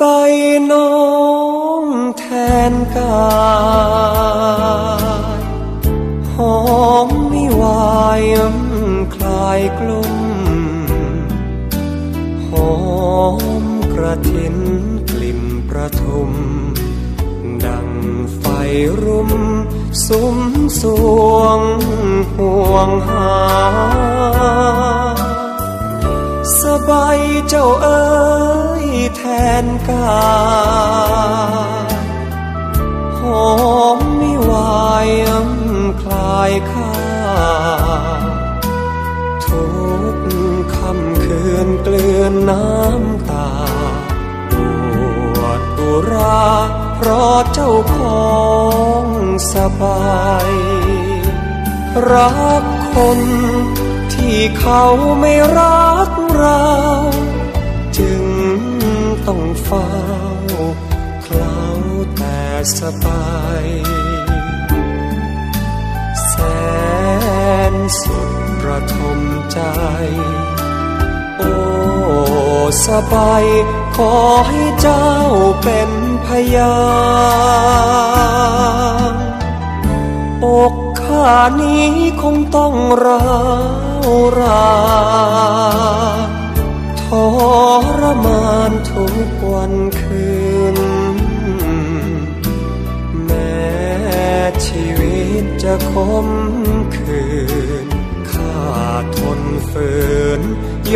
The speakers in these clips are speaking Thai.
บายน้องแทนกายหอมไม่วายคลายกลุ่มหอมกระถินกลิ่นประทุม ดังไฟรุมสุมสวงห่วงหา สบายเจ้าเอ๋ย แทนกาหอมไม่วายคลายข้าทุกค่ำคืนเกลือนน้ำตาปวดอุราเพราะเจ้าของสบาย รักคนที่เขาไม่รักเรา แต่สบายแสนสุดระทมใจ โอ้สบายขอให้เจ้าเป็นพยานอกข้านี้คงต้องร้าวรานทรมานทุกวันคืน คมคืน ข้าทนฝืน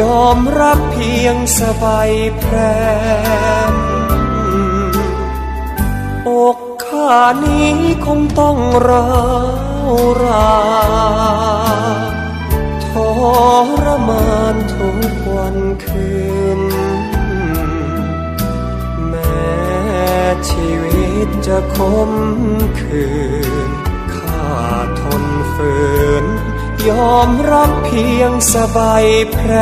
ยอมรับเพียงสบายแพรมอกข้านี้คงต้องร้าวรา ทรมานทุกวันคืน แม้ชีวิตจะคมคืน ทนฝืน ยอมรับเพียงสบายแพร